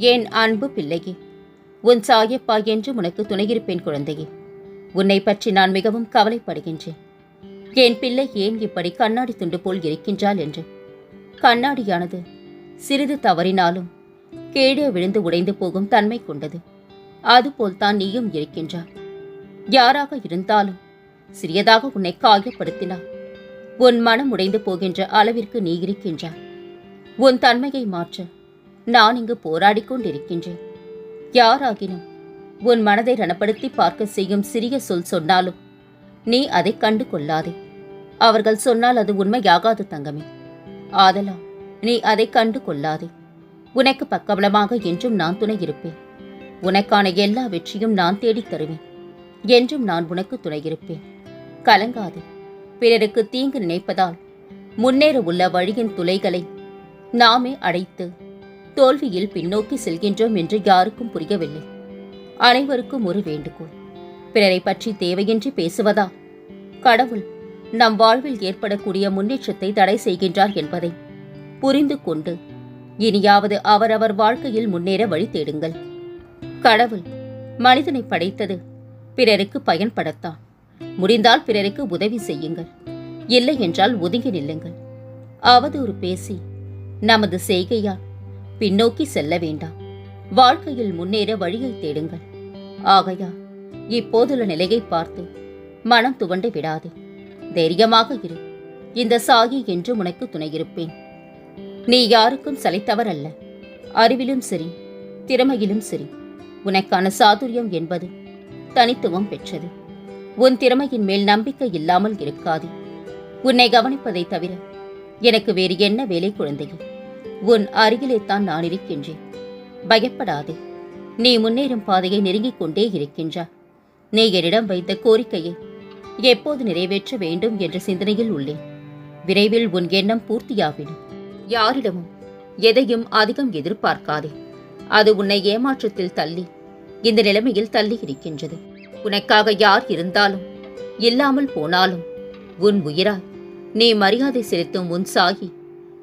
என் அன்பு பிள்ளையே? உன் சாயப்பா என்று உனக்கு துணையிருப்பேன் குழந்தையே. உன்னை பற்றி நான் மிகவும் கவலைப்படுகின்றேன். என் பிள்ளை ஏன் இப்படி கண்ணாடி துண்டு போல் இருக்கின்றாள் என்று? கண்ணாடியானது சிறிது தவறினாலும் கீழே விழுந்து உடைந்து போகும் தன்மை கொண்டது. அதுபோல் தான் நீயும் இருக்கின்றாய். யாராக இருந்தாலும் சிறியதாக உன்னை காயப்படுத்தினார் உன் மனம் உடைந்து போகின்ற அளவிற்கு நீ இருக்கின்றாய். உன் தன்மையை மாற்ற நான் இங்கு போராடிக் கொண்டிருக்கின்றேன். யாராகினும் உன் மனதை ரணப்படுத்தி பார்க்க செய்யும் சிறிய சொல் சொன்னாலும் நீ அதை கண்டு கொள்ளாதே அவர்கள் சொன்னால் அது உண்மையாகாது தங்கமே. ஆதலால் நீ அதை கண்டு கொள்ளாதே உனக்கு பக்கபலமாக என்றும் நான் துணை இருப்பேன். உனக்கான எல்லா வெற்றியும் நான் தேடித் தருவேன். என்றும் நான் உனக்கு துணை இருப்பேன். கலங்காதே. பிறருக்கு தீங்கு நினைப்பதால் முன்னேற உள்ள வழியின் துளைகளை நாமே அடைத்து தோல்வியில் பின்னோக்கி செல்கின்றோம் என்று யாருக்கும் புரியவில்லை. அனைவருக்கும் ஒரு வேண்டுகோள். பிறரை பற்றி தேவையின்றி பேசுவதா? கடவுள் நம் வாழ்வில் ஏற்படக்கூடிய முன்னேற்றத்தை தடை செய்கின்றார் என்பதை புரிந்து கொண்டு இனியாவது அவரவர் வாழ்க்கையில் முன்னேற வழி தேடுங்கள். கடவுள் மனிதனை படைத்தது பிறருக்கு பயன்படத்தான். முடிந்தால் பிறருக்கு உதவி செய்யுங்கள். இல்லை என்றால் ஒதுங்கி நில்லுங்கள். அவதூறு பேசி நமது செய்கையால் பின்னோக்கி செல்ல வேண்டாம். வாழ்க்கையில் முன்னேற வழியை தேடுங்கள். ஆகையா இப்போதுள்ள நிலையை பார்த்து மனம் துவண்டு விடாதே. தைரியமாக இரு. இந்த சாகி என்று உனக்கு துணையிருப்பேன். நீ யாருக்கும் சலைத்தவர் அல்ல அறிவிலும் சரி திறமையிலும் சரி. உனக்கான சாதுரியம் என்பது தனித்துவம் பெற்றது. உன் திறமையின் மேல் நம்பிக்கை இல்லாமல் இருக்காது. உன்னை கவனிப்பதை தவிர எனக்கு வேறு என்ன வேலை குழந்தைகள் உன் அருகிலே தான் நான் இருக்கின்றேன். பயப்படாதே. நீ முன்னேறும் பாதையை நெருங்கிக் கொண்டே இருக்கின்றாய் நீ என்னிடம் வைத்த கோரிக்கையை எப்போது நிறைவேற்ற வேண்டும் என்ற சிந்தனையில் உள்ளேன். விரைவில் உன் எண்ணம் பூர்த்தியாகிடும் யாரிடமும் எதையும் அதிகம் எதிர்பார்க்காதே. அது உன்னை ஏமாற்றத்தில் தள்ளி இந்த நிலைமையில் தள்ளி இருக்கின்றது. உனக்காக யார் இருந்தாலும் இல்லாமல் போனாலும் உன் உயிராய் நீ மரியாதை செலுத்தும் உன் சாகி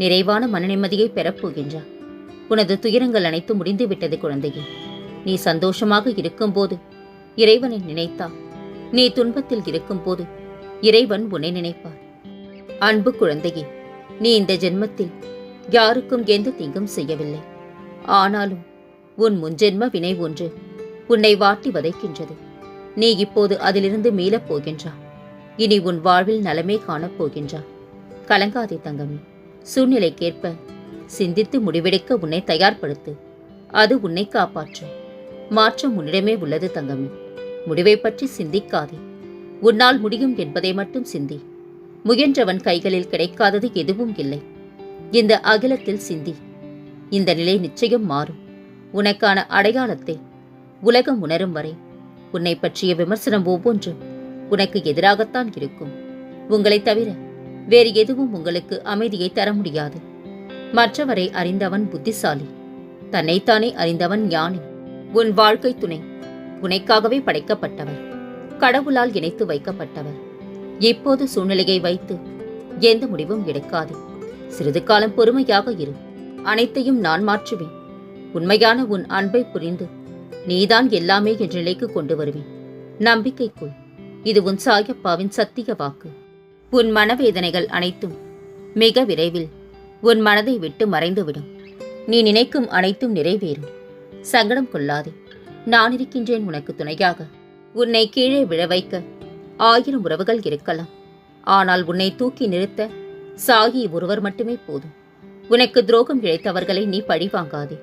நிறைவான மனநிம்மதியை பெறப்போகின்றார் பெறப் உனது துயரங்கள் அனைத்தும் முடிந்துவிட்டது குழந்தையே. நீ சந்தோஷமாக இருக்கும்போது இறைவனை நினைத்தால் நீ துன்பத்தில் இருக்கும்போது இறைவன் உன்னை நினைப்பார். அன்பு குழந்தையே நீ இந்த ஜென்மத்தில் யாருக்கும் எந்த தீங்கும் செய்யவில்லை. ஆனாலும் உன் முன்ஜென்ம வினை ஒன்று உன்னை வாட்டி வதைக்கின்றது. நீ இப்போது அதிலிருந்து மீளப் போகின்றா இனி உன் வாழ்வில் நலமே காணப் போகின்றா கலங்காதே தங்கமே. சூழ்நிலைக்கேற்ப சிந்தித்து முடிவெடுக்க உன்னை தயார்படுத்து. அது உன்னை காப்பாற்றும். மாற்றம் உன்னிடமே உள்ளது தங்கமே. முடிவை பற்றி சிந்திக்காதே. உன்னால் முடியும் என்பதை மட்டும் சிந்தி. முயன்றவன் கைகளில் கிடைக்காதது எதுவும் இல்லை. இந்த அகிலத்தில் சிந்தி. இந்த நிலை நிச்சயம் மாறும். உனக்கான அடையாளத்தை உலகம் உணரும் வரை உன்னை பற்றிய விமர்சனம் ஒவ்வொன்றும் உனக்கு எதிராகத்தான் இருக்கும். உங்களைத் தவிர வேறு எதுவும் உங்களுக்கு அமைதியை தர முடியாது. மற்றவரை அறிந்தவன் புத்திசாலி. தன்னைத்தானே அறிந்தவன் ஞானி. உன் வாழ்க்கை துணை. உனக்காகவே படைக்கப்பட்டவர். கடவுளால் இணைத்து வைக்கப்பட்டவர். இப்போது சூழ்நிலையை வைத்து எந்த முடிவும் எடுக்காது. சிறிது காலம் பொறுமையாக இரு. அனைத்தையும் நான் மாற்றுவேன். உண்மையான உன் அன்பை புரிந்து நீதான் எல்லாமே என்ற நிலைக்கு கொண்டு வருவேன். நம்பிக்கைக்குள் இது உன் சாயப்பாவின் சத்திய வாக்கு. உன் மனவேதனைகள் அனைத்தும் மிக விரைவில் உன் மனதை விட்டு மறைந்துவிடும். நீ நினைக்கும் அனைத்தும் நிறைவேறும். சங்கடம் கொள்ளாதே. நான் இருக்கின்றேன் உனக்கு துணையாக. உன்னை கீழே விழ வைக்க ஆயிரம் உறவுகள் இருக்கலாம். ஆனால் உன்னை தூக்கி நிறுத்த சாகி ஒருவர் மட்டுமே போதும். உனக்கு துரோகம் இழைத்தவர்களை நீ பழிவாங்காதே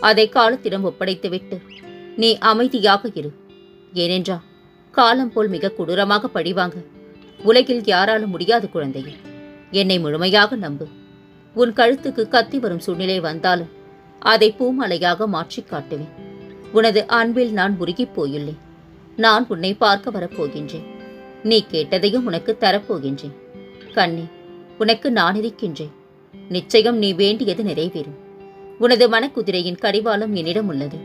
அதை காலத்திடம் ஒப்படைத்துவிட்டு நீ அமைதியாக இரு. ஏனென்றா காலம் போல் மிக கொடூரமாக பழிவாங்க உலகில் யாராலும் முடியாது குழந்தையே. என்னை முழுமையாக நம்பு. உன் கழுத்துக்கு கத்தி வரும் சூழ்நிலை வந்தாலும் அதை பூமாலையாக மாற்றிக் காட்டுவேன். உனது அன்பில் நான் உருகிப் போயுள்ளேன் நான் உன்னை பார்க்க வரப்போகின்றேன். நீ கேட்டதையும் உனக்கு தரப்போகின்றேன். கண்ணே உனக்கு நான் இருக்கின்றேன். நிச்சயம் நீ வேண்டியது நிறைவேறும். உனது மனக்குதிரையின் கடிவாளம் என்னிடம் உள்ளது.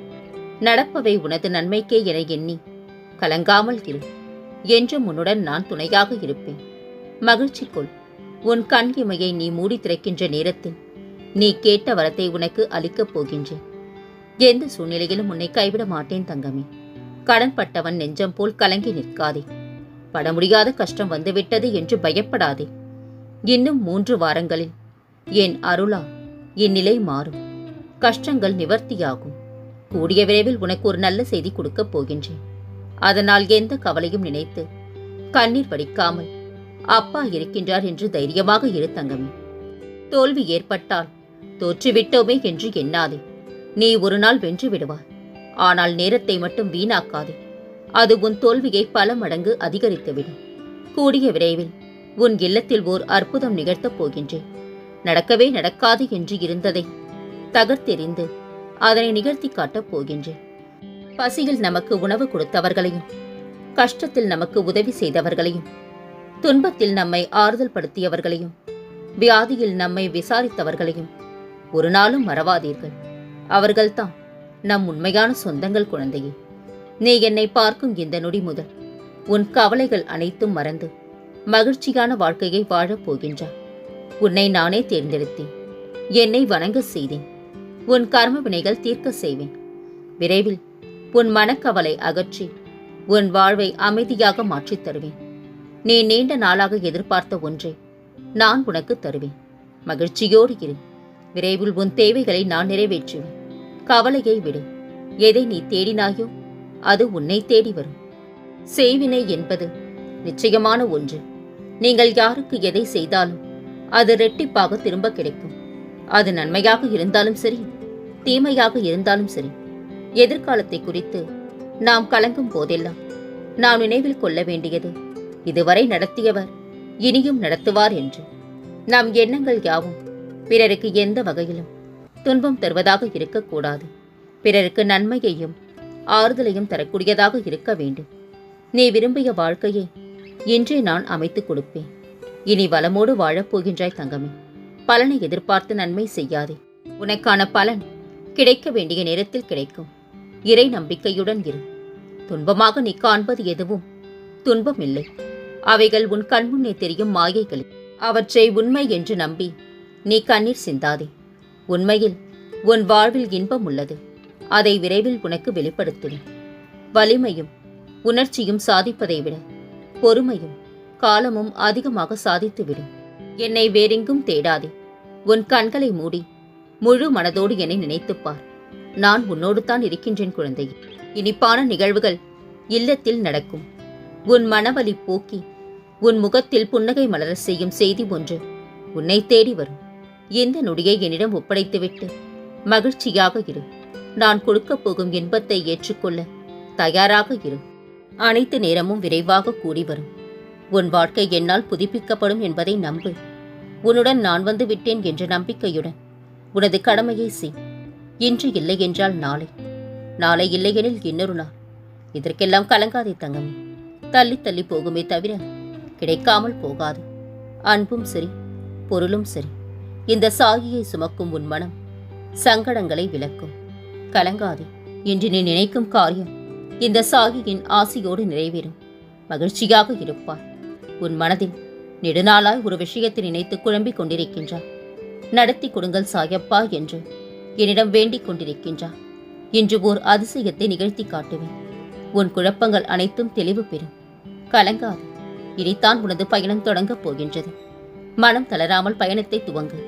நடப்பவை உனது நன்மைக்கே என எண்ணி கலங்காமல் இரு. என்றும் உன்னுடன் நான் துணையாக இருப்பேன். மகிழ்ச்சி கொள். உன் கண் இமையை நீ மூடி திறக்கின்ற நேரத்தில் நீ கேட்ட வரத்தை உனக்கு அளிக்கப் போகின்றேன். எந்த சூழ்நிலையிலும் உன்னை கைவிட மாட்டேன் தங்கமே. கடன்பட்டவன் நெஞ்சம் போல் கலங்கி நிற்காதே. பட முடியாத கஷ்டம் வந்துவிட்டது என்று பயப்படாதே. இன்னும் மூன்று வாரங்களில் என் அருளா என் நிலை மாறும். கஷ்டங்கள் நிவர்த்தியாகும். கூடிய விரைவில் உனக்கு ஒரு நல்ல செய்தி கொடுக்கப் போகின்றேன். அதனால் எந்த கவலையும் நினைத்து கண்ணீர் வடிக்காமல் அப்பா இருக்கின்றார் என்று தைரியமாக இரு தங்கமே. தோல்வி ஏற்பட்டால் தோற்றுவிட்டோமே என்று எண்ணாதே. நீ ஒரு நாள் வென்று விடுவாய். ஆனால் நேரத்தை மட்டும் வீணாக்காதே. அது உன் தோல்வியை பல மடங்கு அதிகரித்துவிடும். கூடிய விரைவில் உன் இல்லத்தில் ஓர் அற்புதம் நிகழ்த்தப் போகின்றேன். நடக்கவே நடக்காது என்று இருந்ததை தகர்த்தெறிந்து அதனை நிகழ்த்தி காட்டப் போகின்றேன். பசியில் நமக்கு உணவு கொடுத்தவர்களையும் கஷ்டத்தில் நமக்கு உதவி செய்தவர்களையும் துன்பத்தில் நம்மை ஆறுதல் படுத்தியவர்களையும் வியாதியில் நம்மை விசாரித்தவர்களையும் ஒரு நாளும் மறவாதீர்கள். அவர்கள்தான் நம் உண்மையான சொந்தங்கள் குழந்தையே. நீ என்னை பார்க்கும் இந்த நொடி முதல் உன் கவலைகள் அனைத்தும் மறந்து மகிழ்ச்சியான வாழ்க்கையை வாழப் போகின்றாய். உன்னை நானே தேர்ந்தெடுத்தேன். என்னை வணங்க செய்தேன். உன் கர்ம வினைகள் தீர்க்க செய்வேன். விரைவில் உன் மனக்கவலை அகற்றி உன் வாழ்வை அமைதியாக மாற்றித் தருவேன். நீ நீண்ட நாளாக எதிர்பார்த்த ஒன்றை நான் உனக்கு தருவேன். மகிழ்ச்சியோடு இரு. விரைவில் உன் தேவைகளை நான் நிறைவேற்றுவேன். கவலையை விடு. எதை நீ தேடினாயோ அது உன்னை தேடி வரும். செய்வினை என்பது நிச்சயமான ஒன்று. நீங்கள் யாருக்கு எதை செய்தாலும் அது ரெட்டிப்பாக திரும்ப கிடைக்கும். அது நன்மையாக இருந்தாலும் சரி தீமையாக இருந்தாலும் சரி எதிர்காலத்தை குறித்து நாம் கலங்கும் போதெல்லாம் நாம் நினைவில் கொள்ள வேண்டியது இதுவரை நடத்தியவர் இனியும் நடத்துவார் என்று. நம் எண்ணங்கள் யாவும் பிறருக்கு எந்த வகையிலும் துன்பம் தருவதாக இருக்கக்கூடாது. பிறருக்கு நன்மையையும் ஆறுதலையும் தரக்கூடியதாக இருக்க வேண்டும். நீ விரும்பிய வாழ்க்கையை இன்றே நான் அமைத்துக் கொடுப்பேன். இனி வளமோடு வாழப் போகின்றாய் தங்கமே. பலனை எதிர்பார்த்து நன்மை செய்யாதே. உனக்கான பலன் கிடைக்க வேண்டிய நேரத்தில் கிடைக்கும். இறை நம்பிக்கையுடன் இரு. துன்பமாக நீ காண்பது எதுவும்? துன்பம் இல்லை அவைகள் உன் கண்முன்னே தெரியும் மாயைகளே அவற்றை உண்மை என்று நம்பி நீ கண்ணீர் சிந்தாதே. உண்மையில் உன் வாழ்வில் இன்பம் உள்ளது. அதை விரைவில் உனக்கு வெளிப்படுத்துவேன். வலிமையும் உணர்ச்சியும் சாதிப்பதை விட பொறுமையும் காலமும் அதிகமாக சாதித்துவிடும் என்னை வேறெங்கும் தேடாதே. உன் கண்களை மூடி முழு மனதோடு என்னை நினைத்துப்பார். நான் உன்னோடு தான் இருக்கின்றேன் குழந்தை. இனிப்பான நிகழ்வுகள் இல்லத்தில் நடக்கும். உன் மனவலி போக்கி உன் முகத்தில் புன்னகை மலரச் செய்யும் செய்தி ஒன்று உன்னை தேடி வரும். இந்த நொடியை என்னிடம் ஒப்படைத்துவிட்டு மகிழ்ச்சியாக இரு. நான் கொடுக்கப் போகும் இன்பத்தை ஏற்றுக்கொள்ள தயாராக இரு. அனைத்து நேரமும் விரைவாக கூடி வரும். உன் வாழ்க்கை என்னால் புதுப்பிக்கப்படும் என்பதை நம்பு. உன்னுடன் நான் வந்து விட்டேன் என்ற நம்பிக்கையுடன் உனது கடமையை செய். இன்று இல்லை என்றால் நாளை. நாளை இல்லையெனில் இன்னொரு நாள். இதற்கெல்லாம் கலங்காதே தங்கமே. தள்ளி தள்ளி போகுமே தவிர கிடைக்காமல் போகாது. அன்பும் சரி பொருளும் சரி. இந்த சாகியை சுமக்கும் உன் மனம் சங்கடங்களை விளக்கும். கலங்காதே இன்று நீ நினைக்கும் காரியம் இந்த சாகியின் ஆசையோடு நிறைவேறும். மகிழ்ச்சியாக இருப்பாய். உன் மனதில் நெடுநாளாய் ஒரு விஷயத்தை நினைத்து குழம்பிக் கொண்டிருக்கின்றார் நடத்தி கொடுங்கள் சாயப்பா என்று என்னிடம் வேண்டிக் கொண்டிருக்கின்றார். இன்று ஓர் அதிசயத்தை நிகழ்த்தி காட்டுவேன். உன் குழப்பங்கள் அனைத்தும் தெளிவு பெறும். கலங்காது. இனித்தான் உனது பயணம் தொடங்கப் போகின்றது. மனம் தளராமல் பயணத்தை துவங்கு.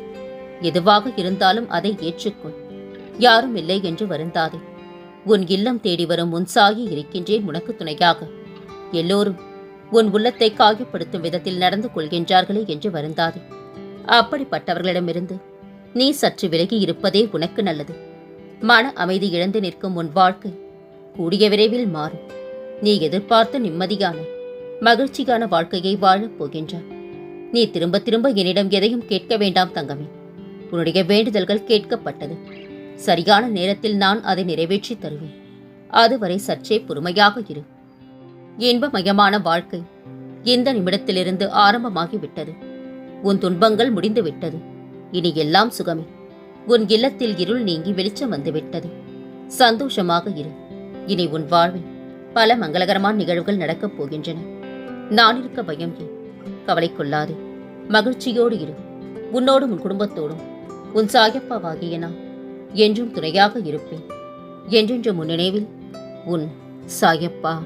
எதுவாக இருந்தாலும் அதை ஏற்றுக்கொள். யாரும் இல்லை என்று வருந்தாதே. உன் இல்லம் தேடி வரும் உன் சாயி இருக்கின்றேன் உனக்கு துணையாக. எல்லோரும் உன் உள்ளத்தை காயப்படுத்தும் விதத்தில் நடந்து கொள்கின்றார்களே என்று வருந்தாதே. அப்படிப்பட்டவர்களிடமிருந்து நீ சற்று விலகி இருப்பதே உனக்கு நல்லது. மன அமைதி இழந்து நிற்கும் உன் வாழ்க்கை கூடிய விரைவில் மாறும். நீ எதிர்பார்த்த நிம்மதியான மகிழ்ச்சியான வாழ்க்கையை வாழப் போகின்றாய். நீ திரும்ப திரும்ப என்னிடம் எதையும் கேட்க வேண்டாம் தங்கமே. உன்னுடைய வேண்டுதல்கள் கேட்கப்பட்டது. சரியான நேரத்தில் நான் அதை நிறைவேற்றி தருவேன். அதுவரை சற்றே பொறுமையாக இரு. இன்பமயமான வாழ்க்கை இந்த நிமிடத்திலிருந்து ஆரம்பமாகிவிட்டது. உன் துன்பங்கள் முடிந்து விட்டது இனி எல்லாம் சுகமே. உன் இல்லத்தில் இருள் நீங்கி வெளிச்சம் வந்துவிட்டது. சந்தோஷமாக இரு. இனி உன் வாழ்வில் பல மங்களகரமான நிகழ்வுகள் நடக்கப் போகின்றன. நான் இருக்க பயம் ஏன்? கவலை கொள்ளாதே. மகிழ்ச்சியோடு இரு. உன்னோடும் உன் குடும்பத்தோடும். உன் சாயப்பாவாகிய நான் என்றும் துணையாக இருப்பேன். என்றென்று முன் நினைவில் உன் சாயப்பா